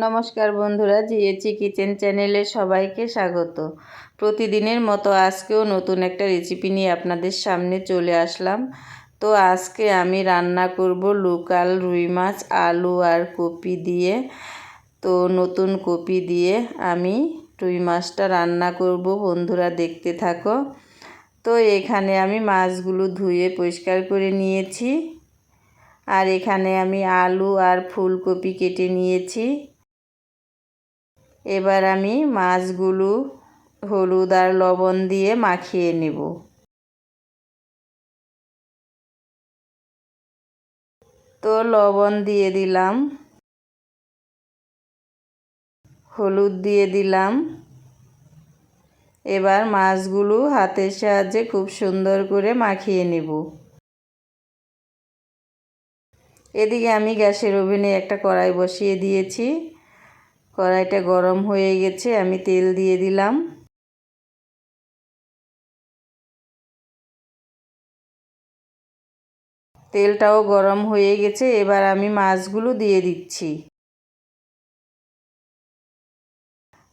নমস্কার বন্ধুরা জিএচি কিচেন চ্যানেলে সবাইকে স্বাগত। প্রতিদিনের মতো আজকেও নতুন একটা রেসিপি নিয়ে আপনাদের সামনে চলে আসলাম। তো আজকে আমি রান্না করব লোকাল রুই মাছ, আলু আর কপি দিয়ে। তো নতুন কপি দিয়ে আমি রুই মাছটা রান্না করব, বন্ধুরা দেখতে থাকো। তো এখানে আমি মাছগুলো ধুয়ে পরিষ্কার করে নিয়েছি। আর এখানে আমি আলু আর ফুলকপি কেটে নিয়েছি। এবার আমি মাছগুলো হলুদ আর লবণ দিয়ে মাখিয়ে নেব। তো লবণ দিয়ে দিলাম। হলুদ দিয়ে দিলাম। এবার মাছগুলো হাতের সাহায্যে খুব সুন্দর করে মাখিয়ে নেব। এদিকে আমি গ্যাসের ওভেনে একটা কড়াই বসিয়ে দিয়েছি। কড়াইটা গরম হয়ে গেছে, আমি তেল দিয়ে দিলাম। তেলটাও গরম হয়ে গেছে, এবার আমি মাছগুলো দিয়ে দিচ্ছি।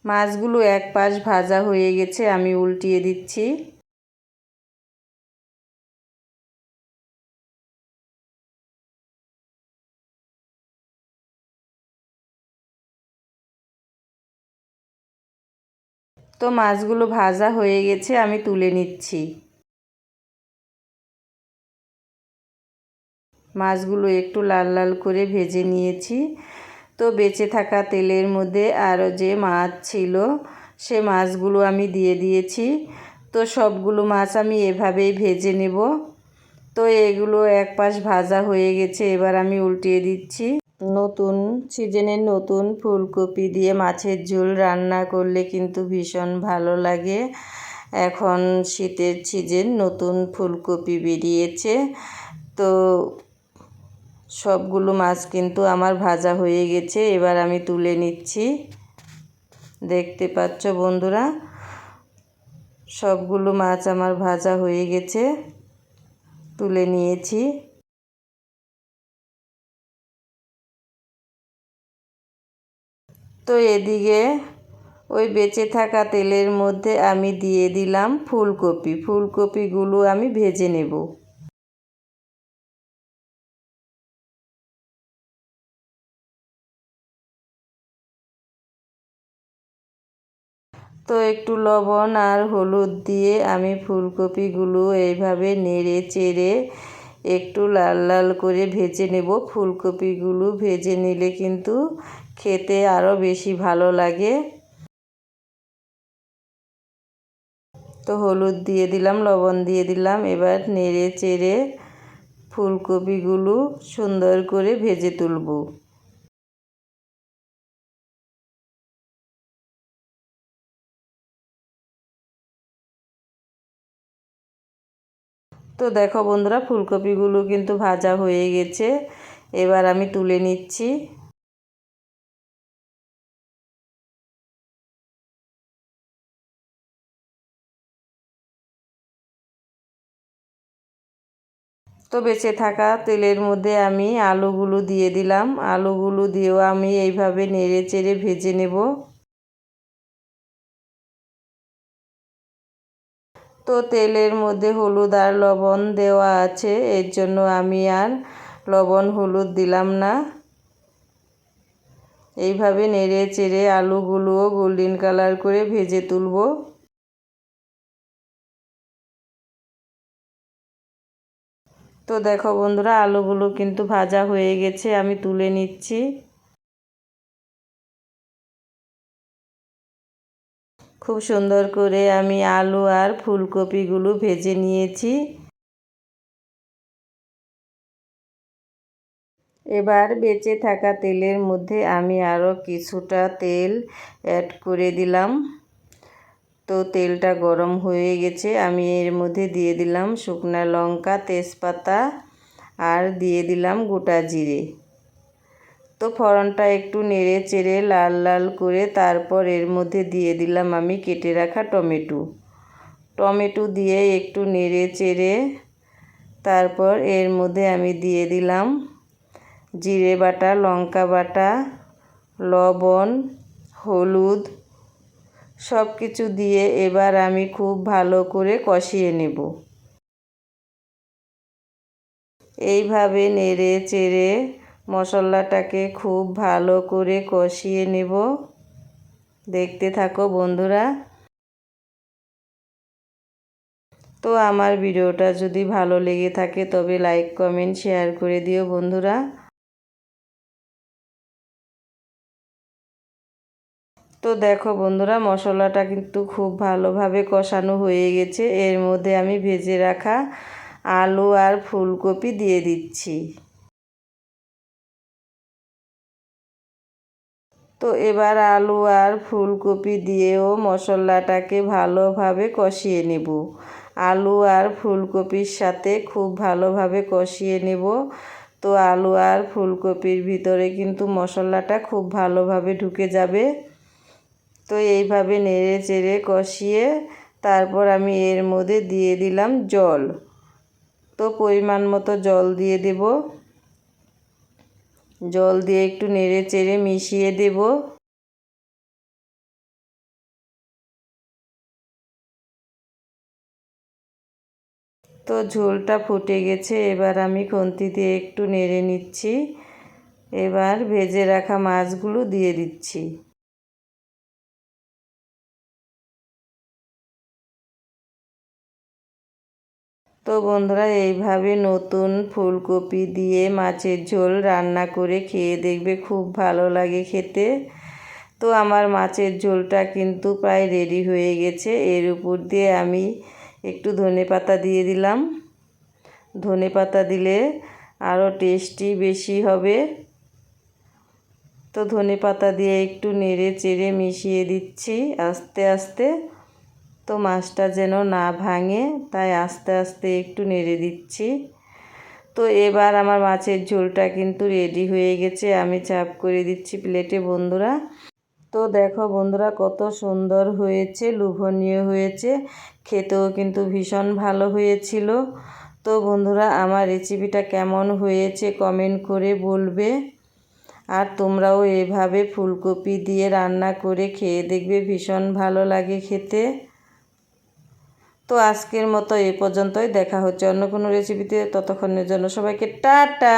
মাছগুলো এক পাশ ভাজা হয়ে গেছে, আমি উল্টিয়ে দিচ্ছি। তো মাছগুলো ভাজা হয়ে গেছে, আমি তুলে নিচ্ছি। মাছগুলো একটু লাল লাল করে ভেজে নিয়েছি। তো বেঁচে থাকা তেলের মধ্যে আরও যে মাছ ছিল, সে মাছগুলো আমি দিয়ে দিয়েছি। তো সবগুলো মাছ আমি এভাবেই ভেজে নেব। তো এগুলো এক পাশ ভাজা হয়ে গেছে, এবার আমি উল্টিয়ে দিচ্ছি। নতুন সিজনের নতুন ফুলকপি দিয়ে মাছের ঝোল রান্না করলে কিন্তু ভীষণ ভালো লাগে। এখন শীতের সিজন, নতুন ফুলকপি বেরিয়েছে। তো সবগুলো মাছ কিন্তু আমার ভাজা হয়ে গেছে, এবার আমি তুলে নিচ্ছি। দেখতে পাচ্ছ বন্ধুরা, সবগুলো মাছ আমার ভাজা হয়ে গেছে, তুলে নিয়েছি। তো এদিকে ওই বেঁচে থাকা তেলের মধ্যে আমি দিয়ে দিলাম ফুলকপি। ফুলকপিগুলো আমি ভেজে নেব। তো একটু লবণ আর হলুদ দিয়ে আমি ফুলকপিগুলো এইভাবে নেড়ে চেড়ে একটু লাল লাল করে ভেজে নেব। ফুলকপিগুলো ভেজে নিলে কিন্তু খেতে আরও বেশি ভালো লাগে। তো হলুদ দিয়ে দিলাম, লবণ দিয়ে দিলাম, এবার নেড়ে চেড়ে ফুলকপিগুলো সুন্দর করে ভেজে তুলব। তো দেখো বন্ধুরা, ফুলকপিগুলো কিন্তু ভাজা হয়ে গেছে। এবার আমি তুলে নিচ্ছি। তো বেঁচে থাকা তেলের মধ্যে আমি আলুগুলো দিয়ে দিলাম। আলুগুলো দিয়েও আমি এইভাবে নেড়ে চেড়ে ভেজে নেব। তো তেলের মধ্যে হলুদ আর লবণ দেওয়া আছে, এর জন্য আমি আর লবণ হলুদ দিলাম না। এইভাবে নেড়ে চেড়ে আলুগুলোও গোল্ডেন কালার করে ভেজে তুলবো। তো দেখো বন্ধুরা, আলুগুলো কিন্তু ভাজা হয়ে গেছে, আমি তুলে নিচ্ছি। খুব সুন্দর করে আমি আলু আর ফুলকপিগুলো ভেজে নিয়েছি। এবার বেঁচে থাকা তেলের মধ্যে আমি আরও কিছুটা তেল অ্যাড করে দিলাম। তো তেলটা গরম হয়ে গেছে। আমি এর মধ্যে দিয়ে দিলাম শুকনা লঙ্কা, তেজপাতা আর দিয়ে দিলাম গোটা জিরে। তো ফড়নটা একটু নেড়ে চেড়ে লাল লাল করে তারপর এর মধ্যে দিয়ে দিলাম আমি কেটে রাখা টমেটো। টমেটো দিয়ে একটু নেড়ে চেড়ে তারপর এর মধ্যে আমি দিয়ে দিলাম জিরে বাটা, লঙ্কা বাটা, লবণ, হলুদ সব কিছু দিয়ে এবার আমি খুব ভালো করে কষিয়ে নেব। এইভাবে নেড়ে চেড়ে মশলাটাকে খুব ভালো করে কষিয়ে নেব। দেখতে থাকো বন্ধুরা। তো আমার ভিডিওটা যদি ভালো লেগে থাকে তবে লাইক, কমেন্ট, শেয়ার করে দিও বন্ধুরা। তো দেখো বন্ধুরা, মশলাটা কিন্তু খুব ভালোভাবে কষানো হয়ে গেছে। এর মধ্যে আমি ভেজে রাখা আলু আর ফুলকপি দিয়ে দিচ্ছি। তো এবার আলু আর ফুলকপি দিয়েও মশলাটাকে ভালোভাবে কষিয়ে নেব। আলু আর ফুলকপির সাথে খুব ভালোভাবে কষিয়ে নেব। তো আলু আর ফুলকপির ভিতরে কিন্তু মশলাটা খুব ভালোভাবে ঢুকে যাবে। তো এইভাবে নেড়ে চেড়ে কষিয়ে তারপর আমি এর মধ্যে দিয়ে দিলাম জল। তো পরিমাণ মতো জল দিয়ে দেব। জল দিয়ে একটু নেড়ে চেড়ে মিশিয়ে দেব। তো ঝোলটা ফুটে গেছে, এবার আমি খন্তি দিয়ে একটু নেড়ে নিচ্ছি। এবার ভেজে রাখা মাছগুলো দিয়ে দিচ্ছি। তো বন্ধুরা, এইভাবে নতুন ফুলকপি দিয়ে মাছের ঝোল রান্না করে খেয়ে দেখবে খুব ভালো লাগে খেতে। তো আমার মাছের ঝোলটা কিন্তু প্রায় রেডি হয়ে গেছে। এর উপর দিয়ে আমি একটু ধনে পাতা দিয়ে দিলাম। ধনে পাতা দিলে আরও টেস্টি বেশি হবে। তো ধনে পাতা দিয়ে একটু নেড়ে চেড়ে মিশিয়ে দিচ্ছি আস্তে আস্তে। তো মাছটা যেন না ভাঙে, তাই আস্তে আস্তে একটু নেড়ে দিচ্ছি। তো এবার আমার মাছের ঝোলটা কিন্তু রেডি হয়ে গেছে, আমি চাপ করে দিচ্ছি প্লেটে বন্ধুরা। তো দেখো বন্ধুরা কত সুন্দর হয়েছে, লোভনীয় হয়েছে, খেতেও কিন্তু ভীষণ ভালো হয়েছিল। তো বন্ধুরা আমার রেসিপিটা কেমন হয়েছে কমেন্ট করে বলবে। আর তোমরাও এভাবে ফুলকপি দিয়ে রান্না করে খেয়ে দেখবে ভীষণ ভালো লাগে খেতে। তো আজকের মতো এ পর্যন্তই। দেখা হচ্ছে অন্য কোনো রেসিপিতে ততক্ষণের জন্য সবাইকে টাটা।